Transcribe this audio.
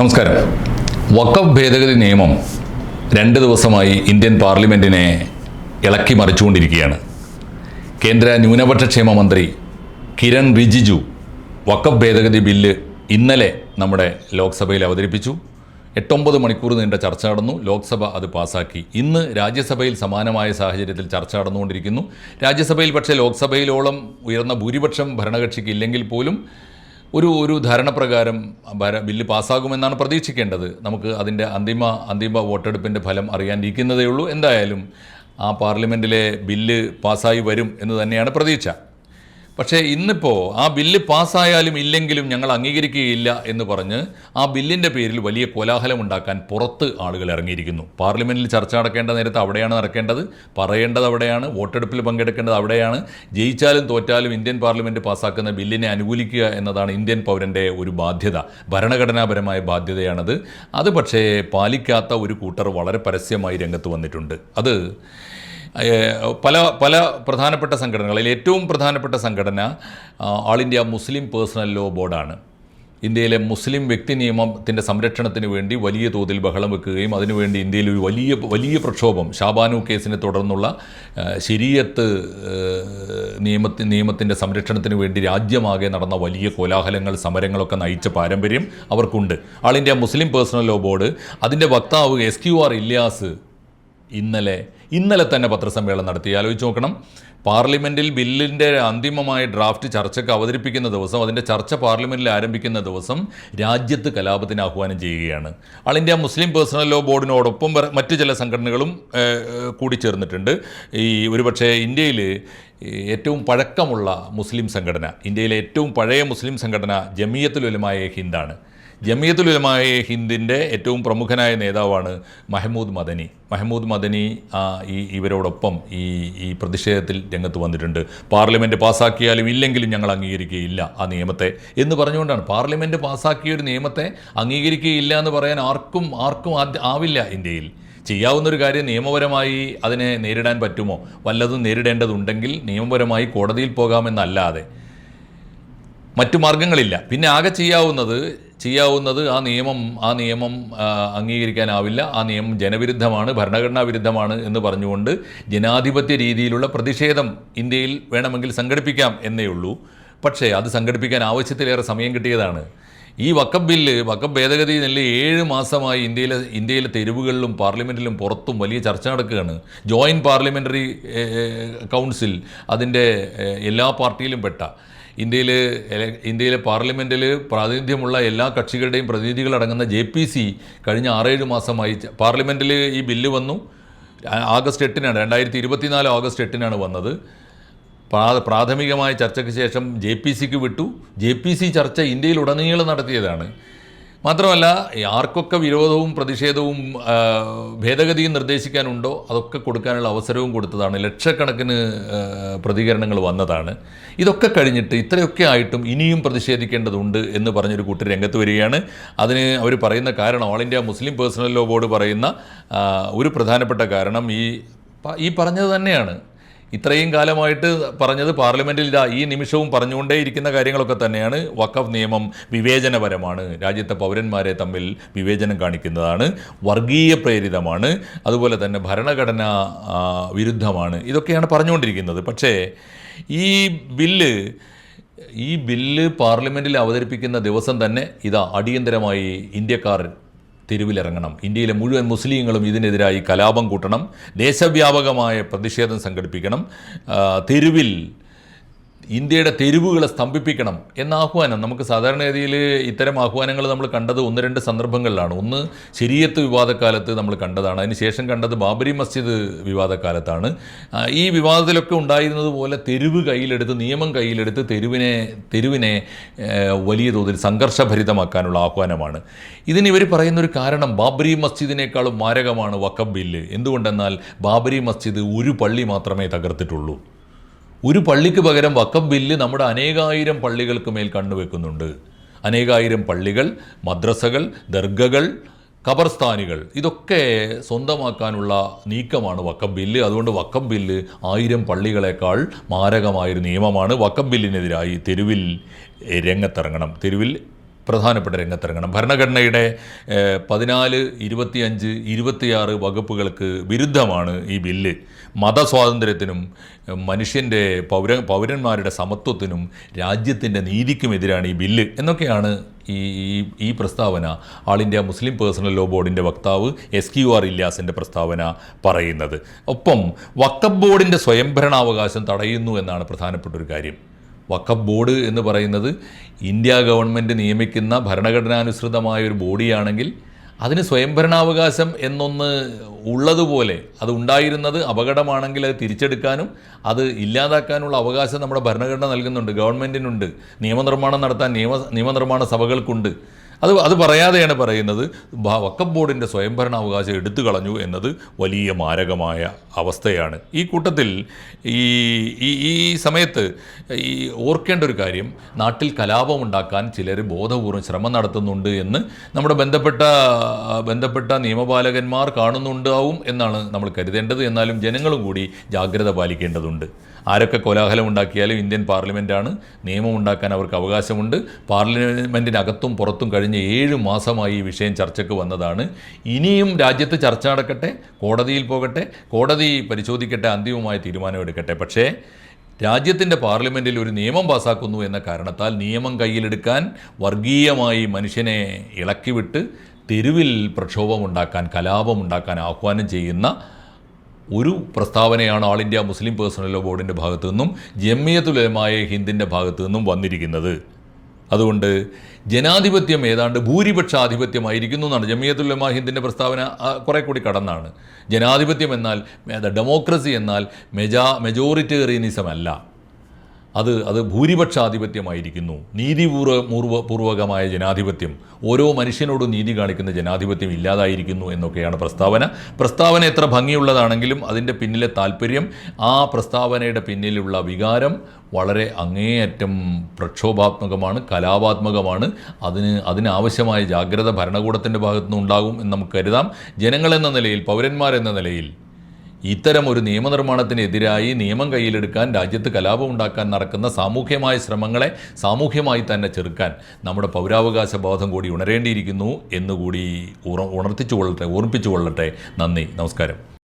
നമസ്കാരം. വക്കഫ് ഭേദഗതി നിയമം രണ്ട് ദിവസമായി ഇന്ത്യൻ പാർലമെന്റിനെ ഇളക്കി മറിച്ചുകൊണ്ടിരിക്കുകയാണ്. കേന്ദ്ര ന്യൂനപക്ഷ ക്ഷേമ മന്ത്രി കിരൺ റിജിജു വക്കഫ് ഭേദഗതി ബില്ല് ഇന്നലെ നമ്മുടെ ലോക്സഭയിൽ അവതരിപ്പിച്ചു. എട്ടൊമ്പത് മണിക്കൂർ നീണ്ട ചർച്ച നടന്നു. ലോക്സഭ അത് പാസാക്കി. ഇന്ന് രാജ്യസഭയിൽ സമാനമായ സാഹചര്യത്തിൽ ചർച്ച നടന്നുകൊണ്ടിരിക്കുന്നു. രാജ്യസഭയിൽ പക്ഷേ ലോക്സഭയിലോളം ഉയർന്ന ഭൂരിപക്ഷം ഭരണകക്ഷിക്ക് ഇല്ലെങ്കിൽ പോലും ഒരു ഒരു ധാരണപ്രകാരം ബില്ല് പാസ്സാകുമെന്നാണ് പ്രതീക്ഷിക്കേണ്ടത്. നമുക്ക് അതിന്റെ അന്തിമ അന്തിമ വോട്ടെടുപ്പിന്റെ ഫലം അറിയാനിരിക്കുന്നതേ ഉള്ളൂ എന്തായാലും ആ പാർലമെന്റിലെ ബില്ല് പാസ്സായി വരും എന്ന് തന്നെയാണ് പ്രതീക്ഷ. പക്ഷേ ഇന്നിപ്പോൾ ആ ബില്ല് പാസ്സായാലും ഇല്ലെങ്കിലും ഞങ്ങൾ അംഗീകരിക്കുകയില്ല എന്ന് പറഞ്ഞ് ആ ബില്ലിന്റെ പേരിൽ വലിയ കോലാഹലം ഉണ്ടാക്കാൻ പുറത്ത് ആളുകൾ ഇറങ്ങിയിരിക്കുന്നു. പാർലമെന്റിൽ ചർച്ച നടക്കേണ്ട നേരത്ത് അവിടെയാണ് നടക്കേണ്ടത് പറയേണ്ടത് അവിടെയാണ് വോട്ടെടുപ്പിൽ പങ്കെടുക്കേണ്ടത് അവിടെയാണ്. ജയിച്ചാലും തോറ്റാലും ഇന്ത്യൻ പാർലമെന്റ് പാസ്സാക്കുന്ന ബില്ലിനെ അനുകൂലിക്കുക എന്നതാണ് ഇന്ത്യൻ പൗരന്റെ ഒരു ബാധ്യത ഭരണഘടനാപരമായ ബാധ്യതയാണത്. അത് പക്ഷേ പാലിക്കാത്ത ഒരു കൂട്ടർ വളരെ പരസ്യമായി രംഗത്ത് വന്നിട്ടുണ്ട്. അത് പല പല പ്രധാനപ്പെട്ട സംഘടനകളിൽ ഏറ്റവും പ്രധാനപ്പെട്ട സംഘടന all India Muslim personal law ബോർഡാണ്. ഇന്ത്യയിലെ മുസ്ലിം വ്യക്തി നിയമത്തിന്റെ സംരക്ഷണത്തിന് വേണ്ടി വലിയ തോതിൽ ബഹളം വെക്കുകയും അതിനുവേണ്ടി ഇന്ത്യയിൽ ഒരു വലിയ വലിയ പ്രക്ഷോഭം ഷാബാനു കേസിനെ തുടർന്നുള്ള ശരിയത്ത് നിയമത്തി നിയമത്തിന്റെ സംരക്ഷണത്തിന് വേണ്ടി രാജ്യമാകെ നടന്ന വലിയ കോലാഹലങ്ങൾ സമരങ്ങളൊക്കെ നയിച്ച പാരമ്പര്യം അവർക്കുണ്ട്. All India Muslim personal law board അതിന്റെ വക്താവ് എസ് ക്യു ആർ ഇല്യാസ് ഇന്നലെ ഇന്നലെ തന്നെ പത്രസമ്മേളനം നടത്തി. ആലോചിച്ച് നോക്കണം. പാർലമെന്റിൽ ബില്ലിന്റെ അന്തിമമായ ഡ്രാഫ്റ്റ് ചർച്ചയ്ക്ക് അവതരിപ്പിക്കുന്ന ദിവസം അതിന്റെ ചർച്ച പാർലമെന്റിൽ ആരംഭിക്കുന്ന ദിവസം രാജ്യത്ത് കലാപത്തിന് ആഹ്വാനം ചെയ്യുകയാണ്. All India Muslim personal law ബോർഡിനോടൊപ്പം മറ്റ് ചില സംഘടനകളും കൂടി ചേർന്നിട്ടുണ്ട്. ഈ ഒരുപക്ഷെ ഇന്ത്യയിൽ ഏറ്റവും പഴക്കമുള്ള മുസ്ലിം സംഘടന ഇന്ത്യയിലെ ഏറ്റവും പഴയ മുസ്ലിം സംഘടന ജമിയത്തുൽ ഹിന്ദാണ്. ജമിയത്തുൽ ഉലമായ ഹിന്ദിന്റെ ഏറ്റവും പ്രമുഖനായ നേതാവാണ് മഹമ്മൂദ് മദനി. മഹമ്മൂദ് മദനി ഈ ഇവരോടൊപ്പം ഈ ഈ പ്രതിഷേധത്തിൽ രംഗത്ത് വന്നിട്ടുണ്ട്. പാർലമെന്റ് പാസ്സാക്കിയാലും ഇല്ലെങ്കിലും ഞങ്ങൾ അംഗീകരിക്കുകയില്ല ആ നിയമത്തെ എന്ന് പറഞ്ഞുകൊണ്ടാണ്. പാർലമെന്റ് പാസ്സാക്കിയ ഒരു നിയമത്തെ അംഗീകരിക്കുകയില്ല എന്ന് പറയാൻ ആർക്കും ആർക്കും ആവില്ല ഇന്ത്യയിൽ. ചെയ്യാവുന്നൊരു കാര്യം നിയമപരമായി അതിനെ നേരിടാൻ പറ്റുമോ? വല്ലതും നേരിടേണ്ടതുണ്ടെങ്കിൽ നിയമപരമായി കോടതിയിൽ പോകാമെന്നല്ലാതെ. മറ്റു മാർഗങ്ങളില്ല. പിന്നെ ആകെ ചെയ്യാവുന്നത് ചെയ്യാവുന്നത് ആ നിയമം ആ നിയമം അംഗീകരിക്കാനാവില്ല. ആ നിയമം ജനവിരുദ്ധമാണ് ഭരണഘടനാ വിരുദ്ധമാണ് എന്ന് പറഞ്ഞുകൊണ്ട് ജനാധിപത്യ രീതിയിലുള്ള പ്രതിഷേധം ഇന്ത്യയിൽ വേണമെങ്കിൽ സംഘടിപ്പിക്കാം എന്നേ ഉള്ളൂ. പക്ഷേ അത് സംഘടിപ്പിക്കാൻ ആവശ്യത്തിലേറെ സമയം കിട്ടിയതാണ്. ഈ വക്കം ബില്ല് വക്കം ഭേദഗതി നെല്ല് ഏഴ് മാസമായി ഇന്ത്യയിലെ ഇന്ത്യയിലെ തെരുവുകളിലും പാർലമെന്റിലും പുറത്തും വലിയ ചർച്ച നടക്കുകയാണ്. ജോയിന്റ് പാർലമെന്ററി കൗൺസിൽ അതിന്റെ എല്ലാ പാർട്ടിയിലും പെട്ട. ഇന്ത്യയിൽ ഇന്ത്യയിലെ പാർലമെന്റിൽ പ്രാതിനിധ്യമുള്ള എല്ലാ കക്ഷികളുടെയും പ്രതിനിധികളടങ്ങുന്ന ജെ പി സി കഴിഞ്ഞ ആറേഴ് മാസമായി പാർലമെന്റിൽ ഈ ബില്ല് വന്നു. ആഗസ്റ്റ് എട്ടിനാണ് രണ്ടായിരത്തി ഇരുപത്തിനാല് ആഗസ്റ്റ് എട്ടിനാണ് വന്നത്. പ്രാ- പ്രാഥമികമായ ചർച്ചയ്ക്ക് ശേഷം ജെ പി സിക്ക് വിട്ടു. ജെ പി സി ചർച്ച ഇന്ത്യയിലുടനീളം നടത്തിയതാണ്. മാത്രമല്ല ആർക്കൊക്കെ വിരോധവും പ്രതിഷേധവും ഭേദഗതിയും നിർദ്ദേശിക്കാനുണ്ടോ അതൊക്കെ കൊടുക്കാനുള്ള അവസരവും കൊടുത്തതാണ്. ലക്ഷക്കണക്കിന് പ്രതികരണങ്ങൾ വന്നതാണ്. ഇതൊക്കെ കഴിഞ്ഞിട്ട് ഇത്രയൊക്കെ ആയിട്ടും ഇനിയും പ്രതിഷേധിക്കേണ്ടതുണ്ട് എന്ന് പറഞ്ഞൊരു കൂട്ടർ രംഗത്ത് വരികയാണ്. അതിന് അവർ പറയുന്ന കാരണം all India Muslim personal law board പറയുന്ന ഒരു പ്രധാനപ്പെട്ട കാരണം ഈ ഈ പറഞ്ഞത് തന്നെയാണ്. ഇത്രയും കാലമായിട്ട് പറഞ്ഞത് പാർലമെന്റിൽ ഇതാ ഈ നിമിഷവും പറഞ്ഞുകൊണ്ടേയിരിക്കുന്ന കാര്യങ്ങളൊക്കെ തന്നെയാണ്. വഖഫ് നിയമം വിവേചനപരമാണ്. രാജ്യത്തെ പൗരന്മാരെ തമ്മിൽ വിവേചനം കാണിക്കുന്നതാണ്. വർഗീയ പ്രേരിതമാണ്. അതുപോലെ തന്നെ ഭരണഘടന വിരുദ്ധമാണ്. ഇതൊക്കെയാണ് പറഞ്ഞുകൊണ്ടിരിക്കുന്നത്. പക്ഷേ ഈ ബില്ല് ഈ ബില്ല് പാർലമെന്റിൽ അവതരിപ്പിക്കുന്ന ദിവസം തന്നെ ഇതാ അടിയന്തരമായി ഇന്ത്യക്കാർ തെരുവിലിറങ്ങണം. ഇന്ത്യയിലെ മുഴുവൻ മുസ്ലിങ്ങളും ഇതിനെതിരായി കലാപം കൂട്ടണം. ദേശവ്യാപകമായ പ്രതിഷേധം സംഘടിപ്പിക്കണം. തെരുവിൽ ഇന്ത്യയുടെ തെരുവുകളെ സ്തംഭിപ്പിക്കണം എന്ന ആഹ്വാനം നമുക്ക് സാധാരണഗതിയിൽ ഇത്തരം ആഹ്വാനങ്ങൾ നമ്മൾ കണ്ടത് ഒന്ന് രണ്ട് സന്ദർഭങ്ങളിലാണ്. ഒന്ന് ശരിയത്ത് വിവാദക്കാലത്ത് നമ്മൾ കണ്ടതാണ്. അതിനുശേഷം കണ്ടത് ബാബരി മസ്ജിദ് വിവാദക്കാലത്താണ്. ഈ വിവാദത്തിലൊക്കെ ഉണ്ടായിരുന്നത് പോലെ തെരുവ് കയ്യിലെടുത്ത് നിയമം കയ്യിലെടുത്ത് തെരുവിനെ തെരുവിനെ വലിയ തോതിൽ സംഘർഷഭരിതമാക്കാനുള്ള ആഹ്വാനമാണ്. ഇതിന് ഇവർ പറയുന്നൊരു കാരണം ബാബരി മസ്ജിദിനേക്കാളും മാരകമാണ് വക്കബ് ബില്ല് എന്തുകൊണ്ടെന്നാൽ ബാബരി മസ്ജിദ് ഒരു പള്ളി മാത്രമേ തകർത്തിട്ടുള്ളൂ. ഒരു പള്ളിക്ക് പകരം വക്കം ബില്ല് നമ്മുടെ അനേകായിരം പള്ളികൾക്ക് മേൽ കണ്ണുവെക്കുന്നുണ്ട് അനേകായിരം പള്ളികൾ മദ്രസകൾ ദർഗകൾ ഖബർസ്ഥാനികൾ ഇതൊക്കെ സ്വന്തമാക്കാനുള്ള നീക്കമാണ് വക്കം ബില്ല്. അതുകൊണ്ട് വക്കം ബില്ല് ആയിരം പള്ളികളെക്കാൾ മാരകമായൊരു നിയമമാണ് വക്കം ബില്ലിനെതിരായി തെരുവിൽ രംഗത്തിറങ്ങണം. തെരുവിൽ പ്രധാനപ്പെട്ട രംഗത്തിറങ്ങണം. ഭരണഘടനയുടെ പതിനാല് ഇരുപത്തിയഞ്ച് ഇരുപത്തിയാറ് വകുപ്പുകൾക്ക് വിരുദ്ധമാണ് ഈ ബില്ല്. മതസ്വാതന്ത്ര്യത്തിനും മനുഷ്യന്റെ പൗര പൗരന്മാരുടെ സമത്വത്തിനും രാജ്യത്തിന്റെ നീതിക്കുമെതിരാണ് ഈ ബില്ല് എന്നൊക്കെയാണ് ഈ ഈ പ്രസ്താവന. All India Muslim personal law ബോർഡിന്റെ വക്താവ് എസ് ക്യു ആർ ഇല്യാസിന്റെ പ്രസ്താവന പറയുന്നത്. ഒപ്പം വക്കബ് ബോർഡിന്റെ സ്വയംഭരണാവകാശം തടയുന്നു എന്നാണ് പ്രധാനപ്പെട്ട ഒരു കാര്യം. വഖഫ് ബോർഡ് എന്ന് പറയുന്നത് ഇന്ത്യ ഗവൺമെന്റ് നിയമിക്കുന്ന ഭരണഘടനാനുസൃതമായ ഒരു ബോഡിയാണെങ്കിൽ അതിന് സ്വയംഭരണാവകാശം എന്നൊന്ന് ഉള്ളതുപോലെ അത് ഉണ്ടായിരുന്നത് അപകടമാണെങ്കിൽ അത് തിരിച്ചെടുക്കാനും അത് ഇല്ലാതാക്കാനുള്ള അവകാശം നമ്മുടെ ഭരണഘടന നൽകുന്നുണ്ട്. ഗവൺമെന്റിനുണ്ട് നിയമനിർമ്മാണം നടത്താൻ നിയമ നിയമനിർമ്മാണ സഭകൾക്കുണ്ട്. അത് അത് പറയാതെയാണ് പറയുന്നത് വക്കം ബോർഡിന്റെ സ്വയംഭരണാവകാശം എടുത്തു കളഞ്ഞു എന്നത് വലിയ മാരകമായ അവസ്ഥയാണ്. ഈ കൂട്ടത്തിൽ ഈ ഈ ഈ സമയത്ത് ഈ ഓർക്കേണ്ട ഒരു കാര്യം നാട്ടിൽ കലാപമുണ്ടാക്കാൻ ചിലർ ബോധപൂർവം ശ്രമം നടത്തുന്നുണ്ട് എന്ന് നമ്മുടെ ബന്ധപ്പെട്ട ബന്ധപ്പെട്ട നിയമപാലകന്മാർ കാണുന്നുണ്ടാവും എന്നാണ് നമ്മൾ കരുതേണ്ടത്. എന്നാലും ജനങ്ങളും കൂടി ജാഗ്രത പാലിക്കേണ്ടതുണ്ട്. ആരൊക്കെ കോലാഹലം ഉണ്ടാക്കിയാലും ഇന്ത്യൻ പാർലമെന്റാണ് നിയമം ഉണ്ടാക്കാൻ അവർക്ക് അവകാശമുണ്ട്. പാർലമെന്റിനകത്തും പുറത്തും കഴിഞ്ഞ ഏഴ് മാസമായി ഈ വിഷയം ചർച്ചയ്ക്ക് വന്നതാണ്. ഇനിയും രാജ്യത്ത് ചർച്ച നടക്കട്ടെ കോടതിയിൽ പോകട്ടെ കോടതി പരിശോധിക്കട്ടെ അന്തിമമായ തീരുമാനമെടുക്കട്ടെ. പക്ഷേ രാജ്യത്തിന്റെ പാർലമെന്റിൽ ഒരു നിയമം പാസാക്കുന്നു എന്ന കാരണത്താൽ നിയമം കയ്യിലെടുക്കാൻ വർഗീയമായി മനുഷ്യനെ ഇളക്കിവിട്ട് തെരുവിൽ പ്രക്ഷോഭമുണ്ടാക്കാൻ കലാപമുണ്ടാക്കാൻ ആഹ്വാനം ചെയ്യുന്ന ഒരു പ്രസ്താവനയാണ് all India Muslim personal law ബോർഡിന്റെ ഭാഗത്തു നിന്നും ജമ്മിയത്തുലമായ ഹിന്ദിന്റെ ഭാഗത്തു നിന്നും വന്നിരിക്കുന്നത്. അതുകൊണ്ട് ജനാധിപത്യം ഏതാണ്ട് ഭൂരിപക്ഷാധിപത്യമായിരിക്കുന്നു എന്നാണ്. ജമ്മിയത്തുലമായ ഹിന്ദിന്റെ പ്രസ്താവന കുറേ കൂടി കടന്നാണ്. ജനാധിപത്യം എന്നാൽ ഡെമോക്രസി എന്നാൽ മെജാ മെജോറിറ്റേറിയനിസം അല്ല. അത് അത് ഭൂരിപക്ഷാധിപത്യമായിരിക്കുന്നു. നീതിപൂർവ പൂർവ പൂർവകമായ ജനാധിപത്യം. ഓരോ മനുഷ്യനോടും നീതി കാണിക്കുന്ന ജനാധിപത്യം ഇല്ലാതായിരിക്കുന്നു എന്നൊക്കെയാണ് പ്രസ്താവന. പ്രസ്താവന എത്ര ഭംഗിയുള്ളതാണെങ്കിലും അതിന്റെ പിന്നിലെ താല്പര്യം ആ പ്രസ്താവനയുടെ പിന്നിലുള്ള വികാരം വളരെ അങ്ങേയറ്റം പ്രക്ഷോഭാത്മകമാണ് കലാപാത്മകമാണ്. അതിന് അതിനാവശ്യമായ ജാഗ്രത ഭരണകൂടത്തിന്റെ ഭാഗത്തുനിന്ന് ഉണ്ടാകും എന്ന് നമുക്ക് കരുതാം. ജനങ്ങളെന്ന നിലയിൽ പൗരന്മാരെന്ന നിലയിൽ ഇത്തരം ഒരു നിയമനിർമ്മാണത്തിനെതിരായി നിയമം കയ്യിലെടുക്കാൻ രാജ്യത്ത് കലാപമുണ്ടാക്കാൻ നടക്കുന്ന സാമൂഹ്യമായ ശ്രമങ്ങളെ സാമൂഹ്യമായി തന്നെ ചെറുക്കാൻ നമ്മുടെ പൗരാവകാശ ബോധം കൂടി ഉണരേണ്ടിയിരിക്കുന്നു എന്നുകൂടി ഉണർത്തിച്ചു കൊള്ളട്ടെ ഓർമ്മിപ്പിച്ചു കൊള്ളട്ടെ നന്ദി നമസ്കാരം.